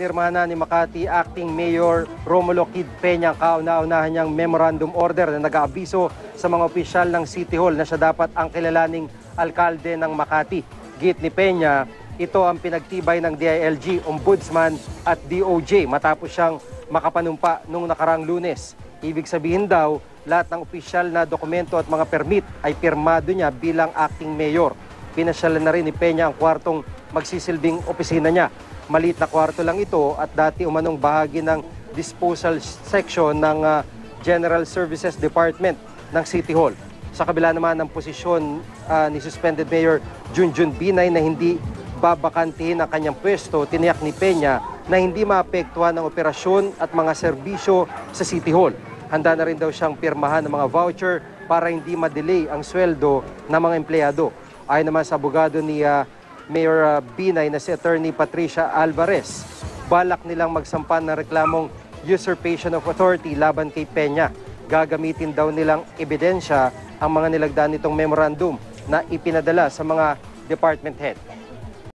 Nirmana ni Makati Acting Mayor Romulo Kid Peña ang kauna-unahan niyang memorandum order na nag-aabiso sa mga opisyal ng City Hall na siya dapat ang kilalaning alkalde ng Makati. Git ni Peña, ito ang pinagtibay ng DILG, Ombudsman at DOJ matapos siyang makapanumpa nung nakarang lunes. Ibig sabihin daw, lahat ng opisyal na dokumento at mga permit ay pirmado niya bilang acting mayor. Pinasyalan na rin ni Peña ang kwartong magsisilbing opisina niya. Maliit na kwarto lang ito at dati umanong bahagi ng disposal section ng ah, General Services Department ng City Hall. Sa kabila naman ng posisyon ah, ni suspended Mayor Junjun Binay na hindi babakantihin ang kanyang pwesto, tiniyak ni Peña na hindi maapektuhan ang operasyon at mga serbisyo sa City Hall. Handa na rin daw siyang pirmahan ng mga voucher para hindi ma-delay ang sweldo ng mga empleyado. Ayon naman sa abogado ni ah, Mayor ah, Binay na si Attorney Patricia Alvarez, balak nilang magsampan ng reklamong usurpation of authority laban kay Peña. Gagamitin daw nilang ebidensya ang mga nilagdaan nitong memorandum na ipinadala sa mga department head.